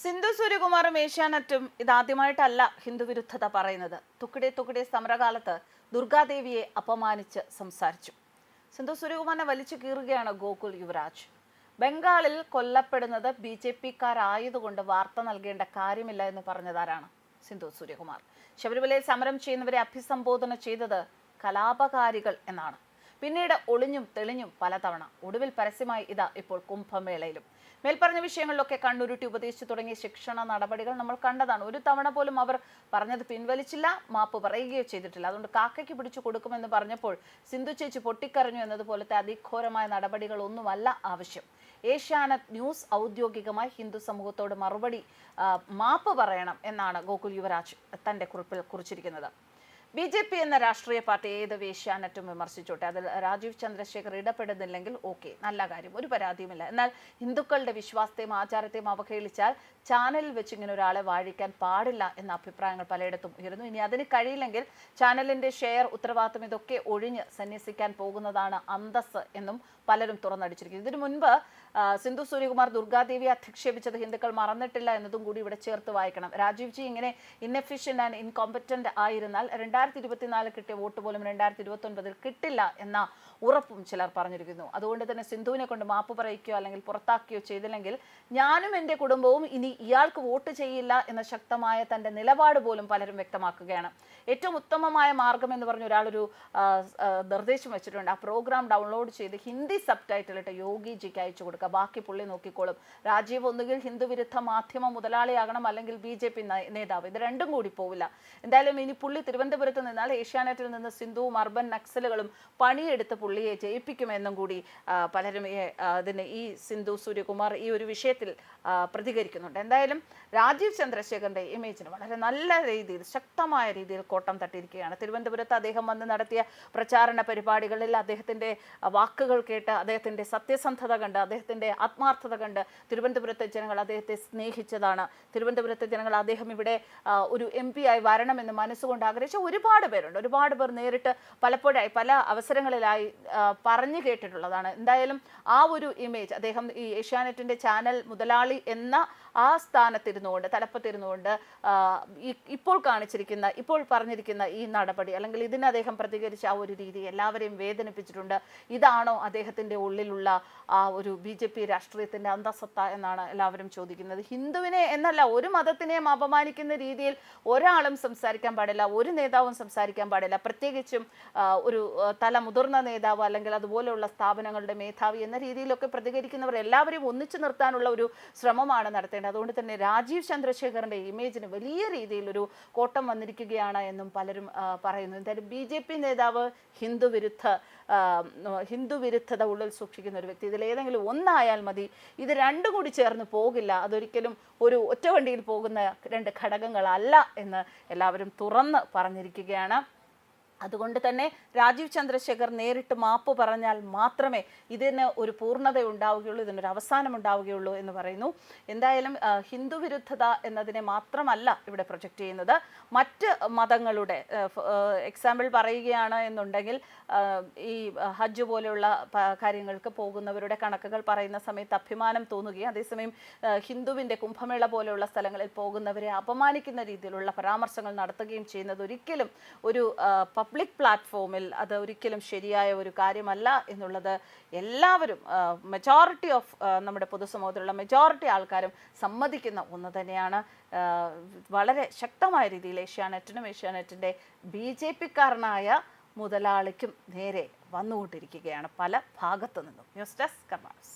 സിന്ധു സൂര്യകുമാറും ഏഷ്യാനെറ്റും ഇതാദ്യമായിട്ടല്ല ഹിന്ദുവിരുദ്ധത പറയുന്നത്. തുക്കിടെ തുക്കിടെ സമരകാലത്ത് ദുർഗാദേവിയെ അപമാനിച്ച് സംസാരിച്ചു. സിന്ധു സൂര്യകുമാറിനെ വലിച്ചു കീറുകയാണ് ഗോകുൽ യുവരാജ്. ബംഗാളിൽ കൊല്ലപ്പെടുന്നത് ബി ജെ പിക്കാരായതുകൊണ്ട് വാർത്ത നൽകേണ്ട കാര്യമില്ല എന്ന് പറഞ്ഞതാരാണ് സിന്ധു സൂര്യകുമാർ ശബരിമലയിൽ സമരം ചെയ്യുന്നവരെ അഭിസംബോധന ചെയ്തത് കലാപകാരികൾ എന്നാണ്. പിന്നീട് ഒളിഞ്ഞും തെളിഞ്ഞും പലതവണ. ഒടുവിൽ പരസ്യമായി ഇതാ ഇപ്പോൾ കുംഭമേളയിലും. മേൽപ്പറഞ്ഞ വിഷയങ്ങളിലൊക്കെ കണ്ണുരുട്ടി ഉപദേശിച്ചു തുടങ്ങിയ ശിക്ഷണ നടപടികൾ നമ്മൾ കണ്ടതാണ്. ഒരു തവണ പോലും അവർ പറഞ്ഞത് പിൻവലിച്ചില്ല മാപ്പ് പറയുകയോ ചെയ്തിട്ടില്ല. അതുകൊണ്ട് കാക്കയ്ക്ക് പിടിച്ചു കൊടുക്കുമെന്ന് പറഞ്ഞപ്പോൾ സിന്ധു ചേച്ചി പൊട്ടിക്കരഞ്ഞു എന്നതുപോലത്തെ അതിഘോരമായ നടപടികളൊന്നുമല്ല ആവശ്യം. ഏഷ്യാനെറ്റ് ന്യൂസ് ഔദ്യോഗികമായി ഹിന്ദു സമൂഹത്തോട് മറുപടി മാപ്പ് പറയണം എന്നാണ് ഗോകുൽ യുവരാജ് തന്റെ കുറിപ്പിൽ കുറിച്ചിരിക്കുന്നത്. ബി ജെ പി എന്ന രാഷ്ട്രീയ പാർട്ടി ഏത് വേശ്യാനറ്റും വിമർശിച്ചോട്ടെ? അതിൽ രാജീവ് ചന്ദ്രശേഖർ ഇടപെടുന്നില്ലെങ്കിൽ ഓക്കെ നല്ല കാര്യം ഒരു പരാതിയുമില്ല. എന്നാൽ ഹിന്ദുക്കളുടെ വിശ്വാസത്തെയും ആചാരത്തെയും അവഹേളിച്ചാൽ ചാനലിൽ വെച്ച് ഇങ്ങനെ ഒരാളെ വാഴിക്കാൻ പാടില്ല എന്ന അഭിപ്രായങ്ങൾ പലയിടത്തും ഉയരുന്നു. ഇനി അതിന് കഴിയില്ലെങ്കിൽ ചാനലിന്റെ ഷെയർ ഉത്തരവാദിത്വം ഇതൊക്കെ ഒഴിഞ്ഞ് സന്യസിക്കാൻ പോകുന്നതാണ് അന്തസ് എന്നും പലരും തുറന്നടിച്ചിരിക്കുന്നു. ഇതിനു മുൻപ് സിന്ധു സൂര്യകുമാർ ദുർഗാദേവി അധിക്ഷേപിച്ചത് ഹിന്ദുക്കൾ മറന്നിട്ടില്ല എന്നതും കൂടി ഇവിടെ ചേർത്ത് വായിക്കണം. രാജീവ് ജി ഇങ്ങനെ ഇൻഎഫിഷ്യന്റ് ആൻഡ് ഇൻകോമ്പറ്റന്റ് ആയിരുന്നാൽ രണ്ടായിരത്തി ഇരുപത്തിനാല് കിട്ടിയ വോട്ട് പോലും രണ്ടായിരത്തി ഇരുപത്തി ഒൻപതിൽ കിട്ടില്ല എന്ന ഉറപ്പും ചിലർ പറഞ്ഞിരിക്കുന്നു. അതുകൊണ്ട് തന്നെ സിന്ധുവിനെ കൊണ്ട് മാപ്പ് പറയിക്കുകയോ അല്ലെങ്കിൽ പുറത്താക്കുകയോ ചെയ്തില്ലെങ്കിൽ ഞാനും എന്റെ കുടുംബവും ഇനി ഇയാൾക്ക് വോട്ട് ചെയ്യില്ല എന്ന ശക്തമായ തന്റെ നിലപാട് പോലും പലരും വ്യക്തമാക്കുകയാണ്. ഏറ്റവും ഉത്തമമായ മാർഗം എന്ന് പറഞ്ഞ ഒരാളൊരു നിർദ്ദേശം വെച്ചിട്ടുണ്ട്. ആ പ്രോഗ്രാം ഡൗൺലോഡ് ചെയ്ത് ഹിന്ദി സബ് ടൈറ്റിൽ ഇട്ട് യോഗിജിക്ക് അയച്ചു കൊടുക്കുക. ബാക്കി പുള്ളി നോക്കിക്കോളും. രാജീവ് ഒന്നുകിൽ ഹിന്ദുവിരുദ്ധ മാധ്യമ മുതലാളിയാകണം അല്ലെങ്കിൽ ബി നേതാവ്. ഇത് രണ്ടും കൂടി പോവില്ല. എന്തായാലും ഇനി പുള്ളി തിരുവനന്തപുരത്ത് നിന്നാൽ ഏഷ്യാനെറ്റിൽ നിന്ന് സിന്ധുവും അർബൻ നക്സലുകളും പണിയെടുത്ത് പുള്ളിയെ ജയിപ്പിക്കുമെന്നും കൂടി പലരും അതിന് ഈ സിന്ധു സൂര്യകുമാർ ഈ ഒരു വിഷയത്തിൽ പ്രതികരിക്കുന്നുണ്ട്. എന്തായാലും രാജീവ് ചന്ദ്രശേഖറിന്റെ ഇമേജിന് വളരെ നല്ല രീതിയിൽ ശക്തമായ രീതിയിൽ കോട്ടം തട്ടിയിരിക്കുകയാണ്. തിരുവനന്തപുരത്ത് അദ്ദേഹം വന്ന് നടത്തിയ പ്രചാരണ പരിപാടികളിൽ അദ്ദേഹത്തിന്റെ വാക്കുകൾ കേട്ട് അദ്ദേഹത്തിന്റെ സത്യസന്ധത കണ്ട് അദ്ദേഹത്തിന്റെ ആത്മാർത്ഥത കണ്ട് തിരുവനന്തപുരത്തെ ജനങ്ങൾ അദ്ദേഹത്തെ സ്നേഹിച്ചതാണ്. തിരുവനന്തപുരത്തെ ജനങ്ങൾ അദ്ദേഹം ഇവിടെ ഒരു എം ആയി വരണമെന്ന് മനസ്സുകൊണ്ട് ആഗ്രഹിച്ച. ഒരുപാട് പേരുണ്ട്. ഒരുപാട് പേർ നേരിട്ട് പലപ്പോഴായി പല അവസരങ്ങളിലായി പറഞ്ഞു കേട്ടിട്ടുള്ളതാണ്. എന്തായാലും ആ ഒരു ഇമേജ് അദ്ദേഹം ഈ ഏഷ്യാനെറ്റിന്റെ ചാനൽ മുതലാളി എന്ന ആ സ്ഥാനത്തിരുന്നുകൊണ്ട് തലപ്പത്തിരുന്നുകൊണ്ട് ഇപ്പോൾ കാണിച്ചിരിക്കുന്ന ഇപ്പോൾ പറഞ്ഞിരിക്കുന്ന ഈ നടപടി അല്ലെങ്കിൽ ഇതിന് അദ്ദേഹം പ്രതികരിച്ച ആ ഒരു രീതി എല്ലാവരെയും വേദനിപ്പിച്ചിട്ടുണ്ട്. ഇതാണോ അദ്ദേഹത്തിന്റെ ഉള്ളിലുള്ള ആ ഒരു ബി ജെ പി രാഷ്ട്രീയത്തിന്റെ അന്തസത്ത എന്നാണ് എല്ലാവരും ചോദിക്കുന്നത്. ഹിന്ദുവിനെ എന്നല്ല ഒരു മതത്തിനെയും അപമാനിക്കുന്ന രീതിയിൽ ഒരാളും സംസാരിക്കാൻ പാടില്ല. ഒരു നേതാവും സംസാരിക്കാൻ പാടില്ല. പ്രത്യേകിച്ചും ഒരു തല മുതിർന്ന നേതാവ് അല്ലെങ്കിൽ അതുപോലെയുള്ള സ്ഥാപനങ്ങളുടെ മേധാവി എന്ന രീതിയിലൊക്കെ പ്രതികരിക്കുന്നവർ എല്ലാവരെയും ഒന്നിച്ചു നിർത്താനുള്ള ഒരു ശ്രമമാണ് നടത്തേണ്ടത്. അതുകൊണ്ട് തന്നെ രാജീവ് ചന്ദ്രശേഖറിന്റെ ഇമേജിന് വലിയ രീതിയിലൊരു കോട്ടം വന്നിരിക്കുകയാണ് എന്നും പലരും പറയുന്നു. എന്തായാലും ബി ജെ പി നേതാവ് ഹിന്ദു വിരുദ്ധ ആ, ഹിന്ദു വിരുദ്ധത ഉള്ളിൽ സൂക്ഷിക്കുന്ന ഒരു വ്യക്തി. ഇതിൽ ഏതെങ്കിലും ഒന്നായാൽ മതി. ഇത് രണ്ടും കൂടി ചേർന്ന് പോകില്ല. അതൊരിക്കലും ഒരു ഒറ്റവണ്ടിയിൽ പോകുന്ന രണ്ട് ഘടകങ്ങളല്ല എന്ന് എല്ലാവരും തുറന്ന് പറഞ്ഞിരിക്കുകയാണ് അതുകൊണ്ട് തന്നെ രാജീവ് ചന്ദ്രശേഖർ നേരിട്ട് മാപ്പ് പറഞ്ഞാൽ മാത്രമേ ഇതിന് ഒരു പൂർണത ഉണ്ടാവുകയുള്ളൂ ഇതിനൊരു അവസാനം ഉണ്ടാവുകയുള്ളൂ എന്ന് പറയുന്നു. എന്തായാലും ഹിന്ദു വിരുദ്ധത എന്നതിനെ മാത്രമല്ല ഇവിടെ പ്രൊജക്റ്റ് ചെയ്യുന്നത്. മറ്റ് മതങ്ങളുടെ എക്സാമ്പിൾ പറയുകയാണ് എന്നുണ്ടെങ്കിൽ ഈ ഹജ്ജ് പോലെയുള്ള കാര്യങ്ങൾക്ക് പോകുന്നവരുടെ കണക്കുകൾ പറയുന്ന സമയത്ത് അഭിമാനം തോന്നുകയും അതേസമയം ഹിന്ദുവിന്റെ കുംഭമേള പോലെയുള്ള സ്ഥലങ്ങളിൽ പോകുന്നവരെ അപമാനിക്കുന്ന രീതിയിലുള്ള പരാമർശങ്ങൾ നടത്തുകയും ചെയ്യുന്നത് ഒരിക്കലും ഒരു പബ്ലിക് പ്ലാറ്റ്ഫോമിൽ അത് ഒരിക്കലും ശരിയായ ഒരു കാര്യമല്ല എന്നുള്ളത് എല്ലാവരും മെജോറിറ്റി ഓഫ് നമ്മുടെ പൊതുസമൂഹത്തിലുള്ള മെജോറിറ്റി ആൾക്കാരും സമ്മതിക്കുന്ന ഒന്ന് തന്നെയാണ്. വളരെ ശക്തമായ രീതിയിൽ ഏഷ്യാനെറ്റിനും ഏഷ്യാനെറ്റിന്റെ ബി ജെ പിക്കാരനായ മുതലാളിക്കും നേരെ വന്നുകൊണ്ടിരിക്കുകയാണ് പല ഭാഗത്തു നിന്നും. News desk karmas